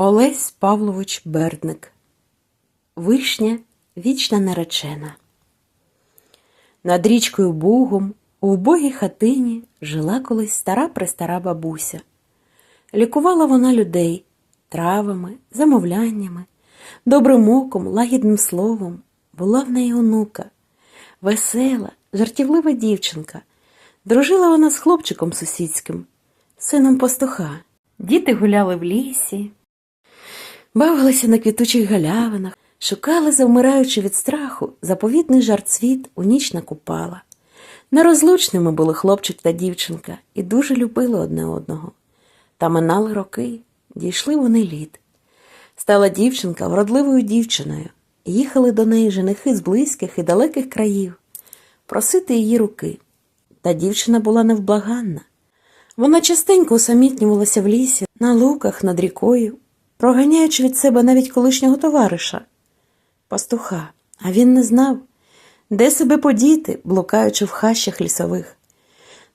Олесь Павлович Бердник Вишня вічна наречена. Над річкою Бугом у вбогій хатині жила колись стара престара бабуся. Лікувала вона людей травами, замовляннями, добрим оком, лагідним словом. Була в неї онука, весела, жартівлива дівчинка. Дружила вона з хлопчиком сусідським, сином пастуха. Діти гуляли в лісі, бавилися на квітучих галявинах, шукали, завмираючи від страху, заповітний жарцвіт у ніч накупала. Нерозлучними були хлопчик та дівчинка і дуже любили одне одного. Та минали роки, дійшли вони літ. Стала дівчинка вродливою дівчиною. Їхали до неї женихи з близьких і далеких країв просити її руки. Та дівчина була невблаганна. Вона частенько усамітнювалася в лісі, на луках, над рікою, проганяючи від себе навіть колишнього товариша, пастуха, а він не знав, де себе подіти, блукаючи в хащах лісових.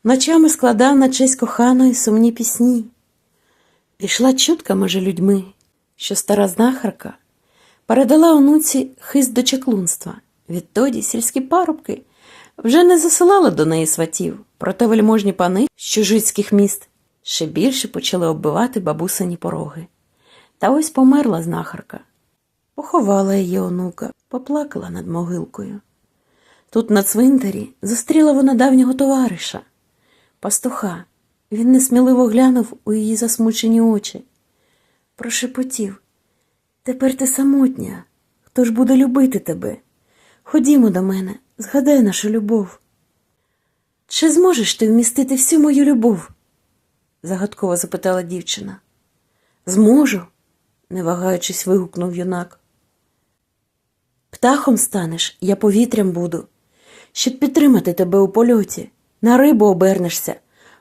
Ночами складав на честь коханої сумні пісні. Пішла чутка межи людьми, що стара знахарка передала онуці хист до чеклунства. Відтоді сільські парубки вже не засилали до неї сватів, проте вельможні пани з чужицьких міст ще більше почали оббивати бабусині пороги. Та ось померла знахарка. Поховала її онука, поплакала над могилкою. Тут на цвинтарі зустріла вона давнього товариша, пастуха. Він несміливо глянув у її засмучені очі. Прошепотів Тепер ти самотня. Хто ж буде любити тебе? Ходімо до мене, згадай нашу любов. Чи зможеш ти вмістити всю мою любов? загадково запитала дівчина. Зможу, не вагаючись, вигукнув юнак. Птахом станеш, я повітрям буду, щоб підтримати тебе у польоті, на рибу обернешся,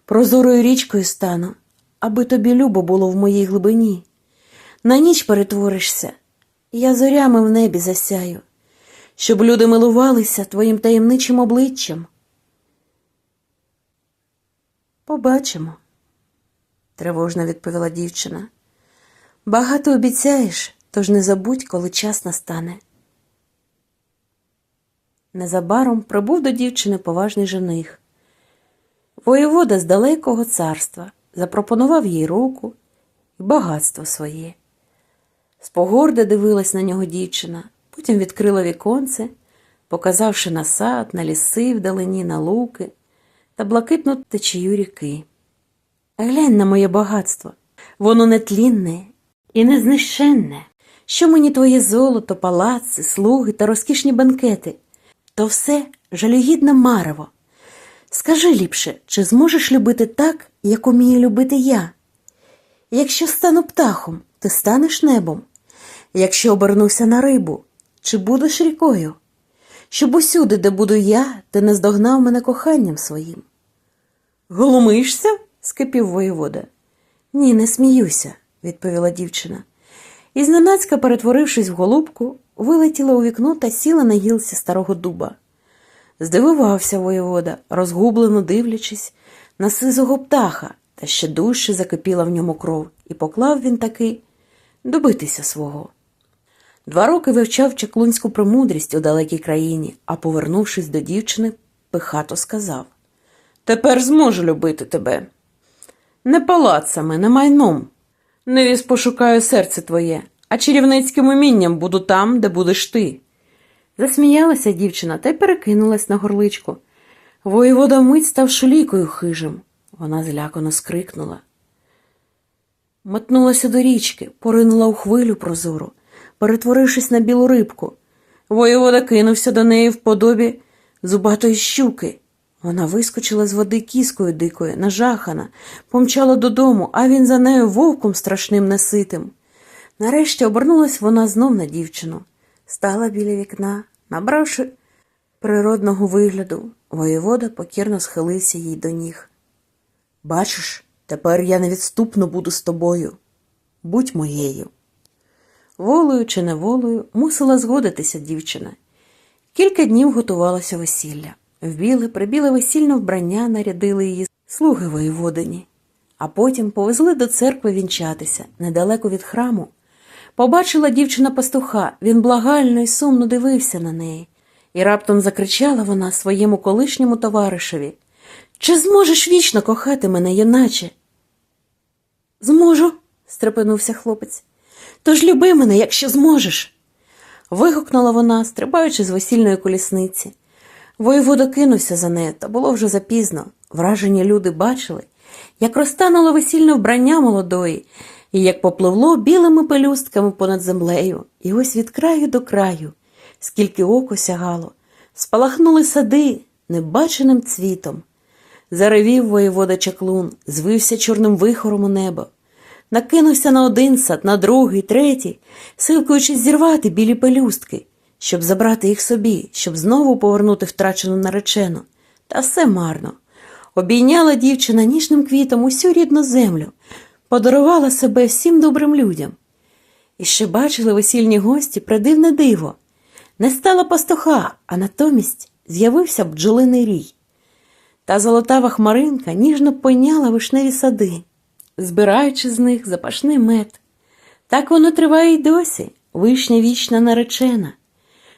прозорою річкою стану, аби тобі любо було в моїй глибині. На ніч перетворишся, я зорями в небі засяю, щоб люди милувалися твоїм таємничим обличчям. Побачимо, тривожно відповіла дівчина. Багато обіцяєш, тож не забудь, коли час настане. Незабаром прибув до дівчини поважний жених. Воєвода з далекого царства запропонував їй руку і багатство своє. З погорди дивилась на нього дівчина, потім відкрила віконце, показавши на сад, на ліси вдалині, на луки та блакитну течію ріки. Глянь на моє багатство, воно нетлінне і незнищенне. Що мені твоє золото, палаци, слуги та розкішні банкети, то все жалюгідне марево. Скажи ліпше, чи зможеш любити так, як умію любити я? Якщо стану птахом, ти станеш небом. Якщо обернуся на рибу, чи будеш рікою? Щоб усюди, де буду я, ти не здогнав мене коханням своїм. Голомишся? скипів воєвода. Ні, не сміюся, відповіла дівчина. І зненацька, перетворившись в голубку, вилетіла у вікно та сіла на гілці старого дуба. Здивувався воєвода, розгублено дивлячись на сизого птаха, та ще дужче закипіла в ньому кров, і поклав він таки добитися свого. Два роки вивчав чаклунську премудрість у далекій країні, а повернувшись до дівчини, пихато сказав Тепер зможу любити тебе. Не палацами, не майном. Невіс пошукаю серце твоє, а чарівницьким умінням буду там, де будеш ти. Засміялася дівчина та й перекинулась на горличку. Воєвода вмить став шулікою хижим. Вона злякано скрикнула. Метнулася до річки, поринула у хвилю прозору, перетворившись на білу рибку. Воєвода кинувся до неї в подобі зубатої щуки. Вона вискочила з води кіскою дикою, нажахана, помчала додому, а він за нею вовком страшним неситим. Нарешті обернулась вона знов на дівчину, стала біля вікна, набравши природного вигляду, воєвода покірно схилився їй до ніг. Бачиш, тепер я невідступно буду з тобою. Будь моєю. Волею чи неволею мусила згодитися дівчина. Кілька днів готувалося весілля. В біле, прибіле весільне вбрання нарядили її слуги воєводині, а потім повезли до церкви вінчатися недалеко від храму. Побачила дівчина пастуха, він благально і сумно дивився на неї, і раптом закричала вона своєму колишньому товаришеві Чи зможеш вічно кохати мене, юначе? Зможу, стрепенувся хлопець. Тож люби мене, якщо зможеш. Вигукнула вона, стрибаючи з весільної колісниці. Воєвода кинувся за нею, та було вже запізно. Вражені люди бачили, як розтануло весільне вбрання молодої, і як попливло білими пелюстками понад землею, і ось від краю до краю, скільки око сягало, спалахнули сади небаченим цвітом. Заревів воєвода чаклун, звився чорним вихором у небо. Накинувся на один сад, на другий, третій, силкуючись зірвати білі пелюстки, щоб забрати їх собі, щоб знову повернути втрачену наречену. Та все марно. Обійняла дівчина ніжним квітом усю рідну землю, подарувала себе всім добрим людям. І ще бачили весільні гості придивне диво. Не стало пастуха, а натомість з'явився бджолиний рій. Та золотава хмаринка ніжно пойняла вишневі сади, збираючи з них запашний мед. Так воно триває й досі, вишня вічна наречена.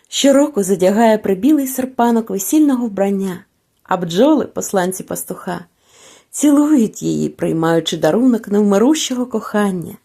Щороку задягає прибілий серпанок весільного вбрання, а бджоли, посланці пастуха, цілують її, приймаючи дарунок невмирущого кохання.